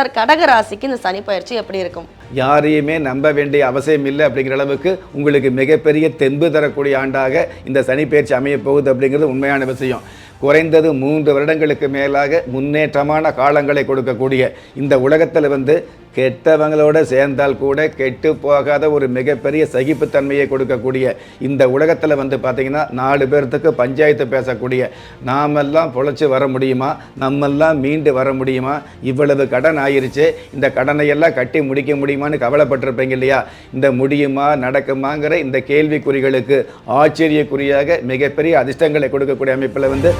Sir கடகராசிக்கு இந்த சனி பயிற்சி எப்படி இருக்கும்? யாரையுமே நம்ப வேண்டிய அவசியம் இல்லை அப்படிங்கிற அளவுக்கு உங்களுக்கு மிகப்பெரிய தெம்பு தரக்கூடிய ஆண்டாக இந்த சனி பயிற்சி அமைய போகுது அப்படிங்கிறது உண்மையான விஷயம். குறைந்தது மூன்று வருடங்களுக்கு மேலாக முன்னேற்றமான காலங்களை கொடுக்கக்கூடிய இந்த உலகத்தில் வந்து கெட்டவங்களோட சேர்ந்தால் கூட கெட்டு போகாத ஒரு மிகப்பெரிய சகிப்புத்தன்மையை கொடுக்கக்கூடிய இந்த உலகத்தில் வந்து பார்த்திங்கன்னா நாலு பேர்த்துக்கு பஞ்சாயத்து பேசக்கூடிய நாமெல்லாம் பொழைச்சி வர முடியுமா? நம்மெல்லாம் மீண்டு வர முடியுமா? இவ்வளவு கடன் ஆயிருச்சு. இந்த கடனை எல்லாம் கட்டி முடிக்க முடியுமான்னு கவலைப்பட்டிருப்பீங்க இல்லையா? இந்த முடியுமா நடக்குமாங்கிற இந்த கேள்விக்குறிகளுக்கு ஆச்சரியக்குறியாக மிகப்பெரிய அதிர்ஷ்டங்களை கொடுக்கக்கூடிய அமைப்பில் வந்து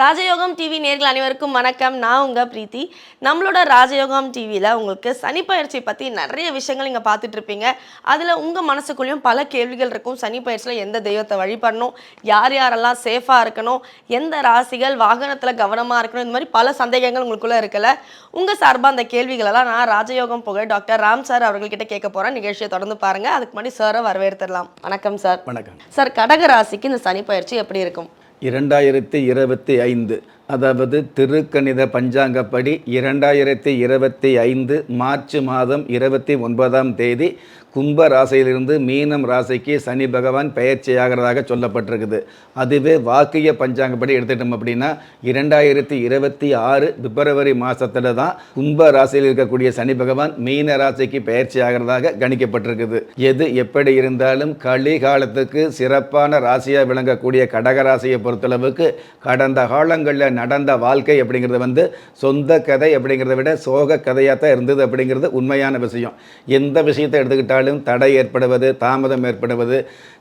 ராஜயோகம் டிவி நேர்கள் அனைவருக்கும் வணக்கம். நான் உங்க பிரீத்தி. நம்மளோட ராஜயோகம் டிவியில் உங்களுக்கு சனி பயிற்சி பற்றி நிறைய விஷயங்கள் நீங்கள் பார்த்துட்டு இருப்பீங்க. அதில் உங்கள் மனசுக்குள்ளேயும் பல கேள்விகள் இருக்கும். சனி பயிற்சியில் எந்த தெய்வத்தை வழிபடணும்? யார் யாரெல்லாம் சேஃபாக இருக்கணும்? எந்த ராசிகள் வாகனத்தில் கவனமாக இருக்கணும்? இந்த மாதிரி பல சந்தேகங்கள் உங்களுக்குள்ளே இருக்குல்ல? உங்கள் சார்பாக அந்த கேள்விகளெல்லாம் நான் ராஜயோகம் புகழ் டாக்டர் ராம் சார் அவர்கள்கிட்ட கேட்க போகிறேன் நிகழ்ச்சியை தொடர்ந்து பாருங்கள் அதுக்கு முன்னாடி சாரை வரவேற்றுடலாம் வணக்கம் சார். வணக்கம். சார் கடக ராசிக்கு இந்த சனி பயிற்சி எப்படி இருக்கும்? இரண்டாயிரத்தி இருபத்தி ஐந்து அதாவது திருக்கணித பஞ்சாங்கப்படி இரண்டாயிரத்தி இருபத்தி ஐந்து மார்ச் மாதம் இருபத்தி ஒன்பதாம் தேதி கும்ப ராசியிலிருந்து மீனம் ராசிக்கு சனி பகவான் பெயர்ச்சியாகிறதாக சொல்லப்பட்டிருக்குது. அதுவே வாக்கிய பஞ்சாங்கப்படி எடுத்துட்டோம் அப்படின்னா இரண்டாயிரத்தி இருபத்தி ஆறு பிப்ரவரி மாதத்தில் தான் கும்ப ராசியில் இருக்கக்கூடிய சனி பகவான் மீன ராசிக்கு பயிற்சி ஆகிறதாக கணிக்கப்பட்டிருக்குது. எது எப்படி இருந்தாலும் களி காலத்துக்கு சிறப்பான ராசியாக விளங்கக்கூடிய கடக ராசியை பொறுத்தளவுக்கு கடந்த காலங்களில் நடந்த வாழ்க்கை அப்படிங்கிறது வந்து சொந்த கதை அப்படிங்கிறத விட சோக கதையாக தான் இருந்தது அப்படிங்கிறது உண்மையான விஷயம். எந்த விஷயத்தை எடுத்துக்கிட்டாலும் தடை ஏற்படுவது தாமதம் ஏற்படுவது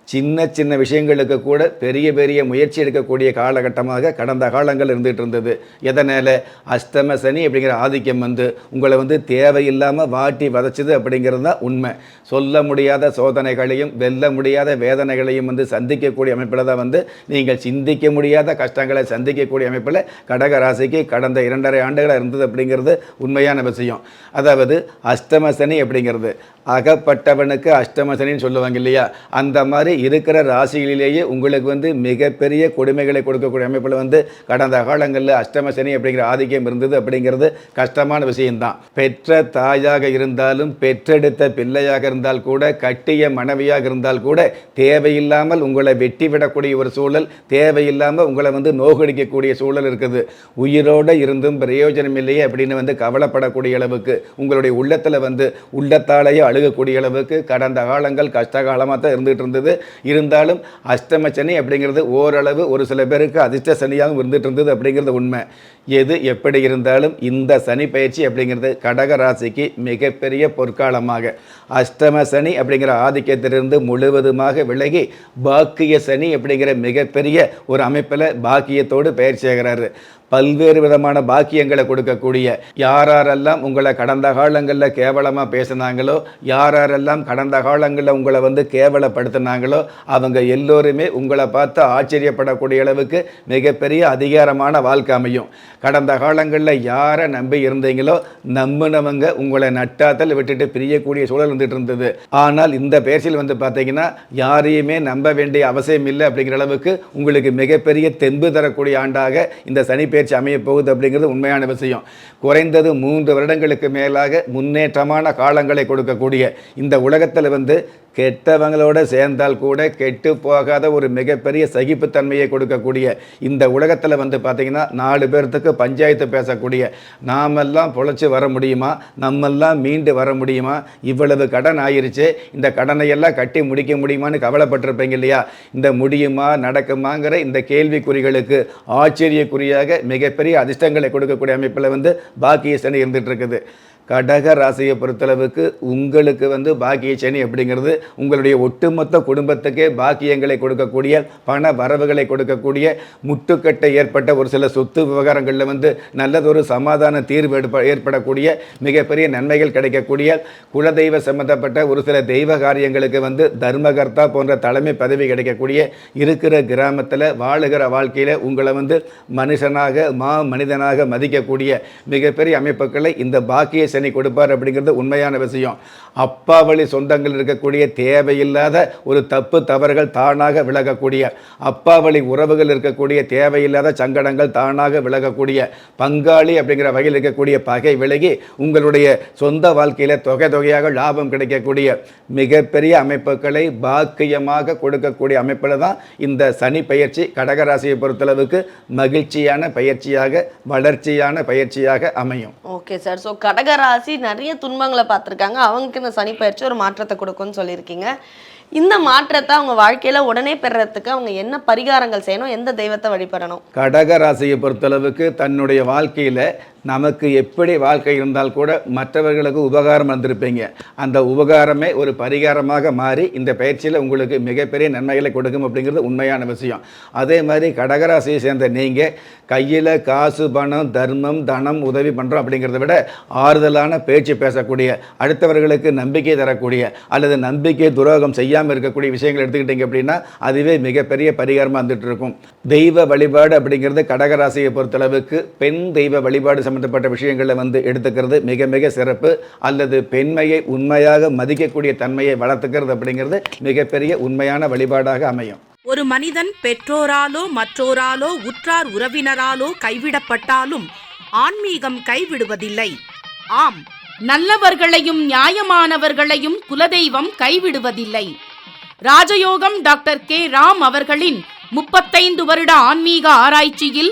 சின்ன சின்ன விஷயங்களுக்கு கூட பெரிய பெரிய முயற்சி எடுக்கக்கூடிய காலகட்டமாக கடந்த காலங்கள் இருந்துகிட்டு இருந்தது. எதனால்? அஷ்டம சனி அப்படிங்கிற ஆதிக்கம் வந்து உங்களை வந்து தேவையில்லாமல் வாட்டி வதச்சிது அப்படிங்கிறது தான் உண்மை. சொல்ல முடியாத சோதனைகளையும் வெல்ல முடியாத வேதனைகளையும் வந்து சந்திக்கக்கூடிய அமைப்பில் தான் வந்து நீங்கள் சிந்திக்க முடியாத கஷ்டங்களை சந்திக்கக்கூடிய அமைப்பில் கடக ராசிக்கு கடந்த இரண்டரை ஆண்டுகளாக இருந்தது அப்படிங்கிறது உண்மையான விஷயம். அதாவது அஷ்டம சனி அப்படிங்கிறது. அகப்பட்டவனுக்கு அஷ்டம சனின்னு சொல்லுவாங்க இல்லையா? அந்த மாதிரி இருக்கிற ராசிகளிலேயே உங்களுக்கு வந்து மிகப்பெரிய கொடுமைகளை கொடுக்கக்கூடிய அமைப்பில் வந்து கடந்த காலங்களில் அஷ்டம சனி அப்படிங்கிற ஆதிக்கம் இருந்தது அப்படிங்கிறது கஷ்டமான விஷயம்தான். பெற்ற தாயாக இருந்தாலும் பெற்றெடுத்த பிள்ளையாக இருந்தால் கூட கட்டிய மனைவியாக இருந்தால் கூட தேவையில்லாமல் உங்களை வெட்டி விடக்கூடிய ஒரு சூழல் தேவையில்லாமல் உங்களை வந்து நோகடிக்கக்கூடிய சூழல் இருக்குது. உயிரோடு இருந்தும் பிரயோஜனம் இல்லையே அப்படின்னு வந்து கவலைப்படக்கூடிய அளவுக்கு உங்களுடைய உள்ளத்தில் வந்து உள்ளத்தாலேயே அழுகக்கூடிய அளவுக்கு கடந்த காலங்கள் கஷ்ட காலமாக தான் இருந்துகிட்டு இருந்தது. இருந்தாலும் அஷ்டம சனி அப்படிங்கிறது ஓரளவு ஒரு சில பேருக்கு அதிர்ஷ்ட சனியாகவும் இருந்துகிட்டு இருந்தது அப்படிங்கிறது உண்மை. எது எப்படி இருந்தாலும் இந்த சனி பயிற்சி அப்படிங்கிறது கடக ராசிக்கு மிகப்பெரிய பொற்காலமாக. அஷ்டம சனி அப்படிங்கிற ஆதிக்கத்திலிருந்து முழுவதுமாக விலகி பாக்கிய சனி அப்படிங்கிற மிகப்பெரிய ஒரு அமைப்பில் பாக்கியத்தோடு பயிற்சி ஆகிறாரு பல்வேறு விதமான பாக்கியங்களை கொடுக்கக்கூடிய யாரெல்லாம் உங்களை கடந்த காலங்களில் கேவலமாக பேசினாங்களோ யாரெல்லாம் கடந்த காலங்களில் உங்களை வந்து கேவலப்படுத்தினாங்களோ அவங்க எல்லோருமே உங்களை பார்த்து ஆச்சரியப்படக்கூடிய அளவுக்கு மிகப்பெரிய அதிகாரமான வாழ்க்கை அமையும். கடந்த காலங்களில் யாரை நம்பி இருந்தீங்களோ நம்பினவங்க உங்களை நட்டாத்தல் விட்டுட்டு பிரியக்கூடிய சூழல் வந்துட்டு இருந்தது. ஆனால் இந்த பேச்சில் வந்து பார்த்தீங்கன்னா யாரையுமே நம்ப வேண்டிய அவசியம் இல்லை அப்படிங்கிற அளவுக்கு உங்களுக்கு மிகப்பெரிய தெம்பு தரக்கூடிய ஆண்டாக இந்த சனி பயிற்சி அமைய போகுது அப்படிங்கிறது உண்மையான விஷயம். குறைந்தது மூன்று வருடங்களுக்கு மேலாக முன்னேற்றமான காலங்களை கொடுக்கக்கூடிய இந்த உலகத்தில் வந்து கெட்டவங்களோட சேர்ந்தால் கூட கெட்டு போகாத ஒரு மிகப்பெரிய சகிப்புத்தன்மையை கொடுக்கக்கூடிய இந்த உலகத்தில் வந்து பார்த்திங்கன்னா நாலு பேர்த்துக்கு பஞ்சாயத்து பேசக்கூடிய நாமெல்லாம் பொழைச்சி வர முடியுமா? நம்மெல்லாம் மீண்டு வர முடியுமா? இவ்வளவு கடன் ஆயிருச்சு. இந்த கடனை எல்லாம் கட்டி முடிக்க முடியுமான்னு கவலைப்பட்டிருப்பீங்க இல்லையா? இந்த முடியுமா நடக்குமாங்கிற இந்த கேள்விக்குறிகளுக்கு ஆச்சரியக்குறியாக மிகப்பெரிய அதிர்ஷ்டங்களை கொடுக்கக்கூடிய அமைப்பில் வந்து பாக்கிய சனி இருந்துகிட்ருக்குது கடக ராசியை பொறுத்தளவுக்கு உங்களுக்கு வந்து பாக்கிய சனி அப்படிங்கிறது உங்களுடைய ஒட்டுமொத்த குடும்பத்துக்கே பாக்கியங்களை கொடுக்கக்கூடிய பண வரவுகளை கொடுக்கக்கூடிய முட்டுக்கட்டை ஏற்பட்ட ஒரு சில சொத்து விவகாரங்களில் வந்து நல்லதொரு சமாதான தீர்வு எடுப்ப ஏற்படக்கூடிய மிகப்பெரிய நன்மைகள் கிடைக்கக்கூடிய குலதெய்வ சம்பந்தப்பட்ட ஒரு சில தெய்வ காரியங்களுக்கு வந்து தர்மகர்த்தா போன்ற தலைமை பதவி கிடைக்கக்கூடிய இருக்கிற கிராமத்தில் வாழுகிற வாழ்க்கையில் உங்களை வந்து மனுஷனாக மா மனிதனாக மதிக்கக்கூடிய மிகப்பெரிய அமைப்புகளை இந்த பாக்கிய சனி கொடுப்பார் அப்படிங்கிறது உண்மையான விஷயம். அப்பா வழி சொந்தங்கள் இருக்கக்கூடிய தேவையில்லாத ஒரு தப்பு தவறுகள் தானாக விலகக்கூடிய அப்பா வழி உறவுகள் இருக்கக்கூடிய தேவையில்லாத சங்கடங்கள் தானாக விலகக்கூடிய பங்காளி அப்படிங்கிற வகையில் இருக்கக்கூடிய பகை விலகி உங்களுடைய சொந்த வாழ்க்கையில் தொகை தொகையாக லாபம் கிடைக்கக்கூடிய மிகப்பெரிய அமைப்புகளை பாக்கியமாக கொடுக்கக்கூடிய அமைப்பில் தான் இந்த சனி பயிற்சி கடகராசியை பொறுத்தளவுக்கு மகிழ்ச்சியான பயிற்சியாக வளர்ச்சியான பயிற்சியாக அமையும். ஓகே சார் ஸோ ராசி நிறைய துன்பங்களை பார்த்துருக்காங்க. அவங்களுக்கு இந்த சனி பயிற்சி ஒரு மாற்றத்தை கொடுக்கும்னு சொல்லியிருக்கீங்க. இந்த மாற்றத்தை அவங்க வாழ்க்கையில உடனே பெறறதுக்கு அவங்க என்ன பரிகாரங்கள் செய்யணும் எந்த தெய்வத்தை வழிபடணும்? கடக ராசியை பொறுத்தளவுக்கு தன்னுடைய வாழ்க்கையில் நமக்கு எப்படி வாழ்க்கை இருந்தால் கூட மற்றவர்களுக்கு உபகாரம் வந்திருப்பீங்க. அந்த உபகாரமே ஒரு பரிகாரமாக மாறி இந்த பயிற்சியில் உங்களுக்கு மிகப்பெரிய நன்மைகளை கொடுக்கும் அப்படிங்கிறது உண்மையான விஷயம். அதே மாதிரி கடகராசியை சேர்ந்த நீங்கள் கையில் காசு பணம் தர்மம் தனம் உதவி பண்ணுறோம் அப்படிங்கிறத விட ஆறுதலான பேச்சு பேசக்கூடிய அடுத்தவர்களுக்கு நம்பிக்கை தரக்கூடிய அல்லது நம்பிக்கை துரோகம் செய்யாமல் இருக்கக்கூடிய விஷயங்கள் எடுத்துக்கிட்டீங்க அப்படின்னா அதுவே மிகப்பெரிய பரிகாரமாக வந்துட்டு இருக்கும். தெய்வ வழிபாடு அப்படிங்கிறது கடகராசியை பொறுத்தளவுக்கு பெண் தெய்வ வழிபாடு சம்பந்தப்பட்ட விஷயங்களை வந்து எடுத்துக்கிறது மிக மிக சிறப்பு. அல்லது பெண்மையை உண்மையாக மதிக்கக்கூடிய தன்மையை வளர்த்துக்கிறது அப்படிங்கிறது மிகப்பெரிய உண்மையான வழிபாடாக அமையும். ஒரு மனிதன் பெற்றோராலோ மற்றோராலோ உற்றார் உறவினராலோ கைவிடப்பட்டாலும் ஆன்மீகம் கைவிடுவதில்லை. ஆம் நல்லவர்களையும் நியாயமானவர்களையும் குலதெய்வம் கைவிடுவதில்லை. ராஜயோகம் டாக்டர் கே. ராம் அவர்களின் முப்பத்தைந்து வருட ஆன்மீக ஆராய்ச்சியில்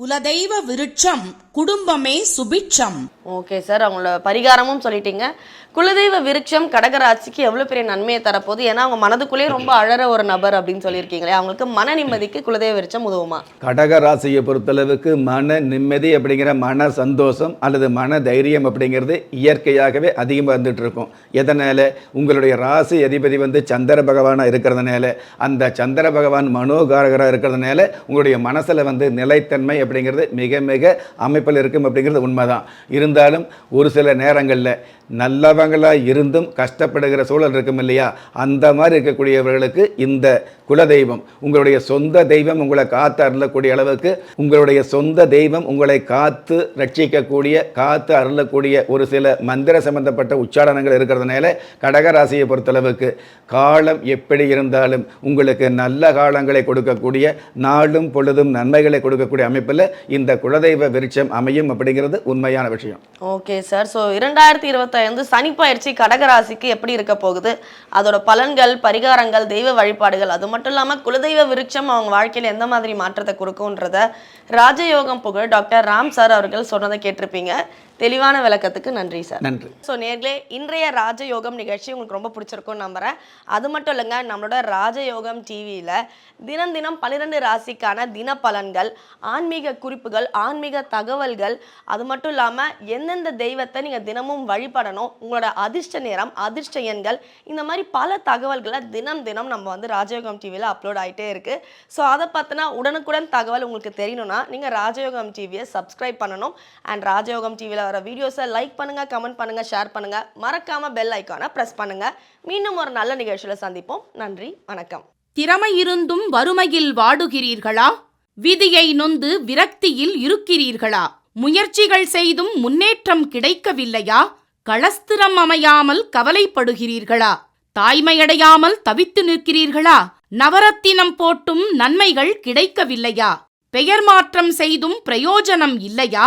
குலதெய்வ விருட்சம் குடும்பமே சுபிட்சம். ஓகே சார் அவங்களோட பரிகாரமும் சொல்லிட்டீங்க. குலதெய்வ விருட்சம் கடகராசிக்கு எவ்வளோ பெரிய நன்மையை தரப்போகுது? ஏன்னா அவங்க மனதுக்குள்ளேயே ரொம்ப அழற ஒரு நபர் அப்படின்னு சொல்லியிருக்கீங்களே. அவங்களுக்கு மன நிம்மதிக்கு குலதெய்வ விருட்சம் உதவுமா? கடக ராசியை பொறுத்தளவுக்கு மன நிம்மதி அப்படிங்கிற மன சந்தோஷம் அல்லது மன தைரியம் அப்படிங்கிறது இயற்கையாகவே அதிகமாக வந்துட்டு இருக்கும் எதனால்? உங்களுடைய ராசி அதிபதி வந்து சந்திர பகவானாக இருக்கிறதுனால. அந்த சந்திர பகவான் மனோகாரகராக இருக்கிறதுனால உங்களுடைய மனசில் வந்து நிலைத்தன்மை அப்படிங்கிறது மிக மிக அமைப்பில் இருக்கும் அப்படிங்கிறது உண்மைதான். இருந்தாலும் ஒரு சில நேரங்களில் நல்லவங்களாக இருந்தும் கஷ்டப்படுகிற சூழல் இருக்கும் இல்லையா? அந்த மாதிரி இருக்கக்கூடியவர்களுக்கு இந்த குலதெய்வம் உங்களுடைய சொந்த தெய்வம் உங்களை காத்து அருளக்கூடிய அளவுக்கு உங்களுடைய சொந்த தெய்வம் உங்களை காத்து ரட்சிக்கக்கூடிய காத்து அருளக்கூடிய ஒரு சில மந்திர சம்பந்தப்பட்ட உச்சாரணங்கள் இருக்கிறதுனால கடகராசியை பொறுத்தளவுக்கு காலம் எப்படி இருந்தாலும் உங்களுக்கு நல்ல காலங்களை கொடுக்கக்கூடிய நாளும் பொழுதும் நன்மைகளை கொடுக்கக்கூடிய அமைப்பில் இந்த குலதெய்வ விருட்சம் அமையும் அப்படிங்கிறது உண்மையான விஷயம். ஓகே சார் ஸோ இரண்டாயிரத்தி தயந்து சனி பயிற்சி கடகராசிக்கு எப்படி இருக்க போகுது? அதோட பலன்கள் பரிகாரங்கள் தெய்வ வழிபாடுகள் அது மட்டும் இல்லாமல் குலதெய்வ விருட்சம் அவங்க வாழ்க்கையில் எந்த மாதிரி மாற்றத்தை கொடுக்கும்ன்றத ராஜயோகம் புகழ் டாக்டர் ராம் சார் அவர்கள் சொன்னதை கேட்டிருப்பீங்க. தெளிவான விளக்கத்துக்கு நன்றி சார். நன்றி. ஸோ நேர்களே இன்றைய ராஜயோகம் நிகழ்ச்சி உங்களுக்கு ரொம்ப பிடிச்சிருக்கும்னு நம்புறேன். அது மட்டும் இல்லைங்க நம்மளோட ராஜயோகம் டிவியில் தினம் தினம் பன்னிரெண்டு ராசிக்கான தின பலன்கள் ஆன்மீக குறிப்புகள் ஆன்மீக தகவல்கள் அது மட்டும் இல்லாமல் எந்தெந்த தெய்வத்தை நீங்கள் தினமும் வழிபடணும் உங்களோட அதிர்ஷ்ட நேரம் அதிர்ஷ்ட எண்கள் இந்த மாதிரி பல தகவல்களை தினம் தினம் நம்ம வந்து ராஜயோகம் டிவியில் அப்லோட் ஆகிட்டே இருக்குது ஸோ அதை பற்றின உடனுக்குடன் தகவல் உங்களுக்கு தெரியணும்னா நீங்கள் ராஜயோகம் டிவியை சப்ஸ்கிரைப் பண்ணணும். அண்ட் ராஜயோகம் டிவியில் வர வீடியோஸை லைக் பண்ணுங்கள் கமெண்ட் பண்ணுங்கள் ஷேர் பண்ணுங்கள் மறக்காமல் பெல் ஐக்கானை ப்ரெஸ் பண்ணுங்கள் மீண்டும் ஒரு நல்ல நிகழ்ச்சியில் சந்திப்போம். நன்றி வணக்கம். திறமை இருந்தும் வறுமையில் வாடுகிறீர்களா? விதியை நொந்து விரக்தியில் இருக்கிறீர்களா? முயற்சிகள் செய்தும் முன்னேற்றம் கிடைக்கவில்லையா? களஸ்திரம் அமையாமல் கவலைப்படுகிறீர்களா? தாய்மையடையாமல் தவித்து நிற்கிறீர்களா? நவரத்தினம் போட்டும் நன்மைகள் கிடைக்கவில்லையா? பெயர் மாற்றம் செய்தும் பிரயோஜனம் இல்லையா?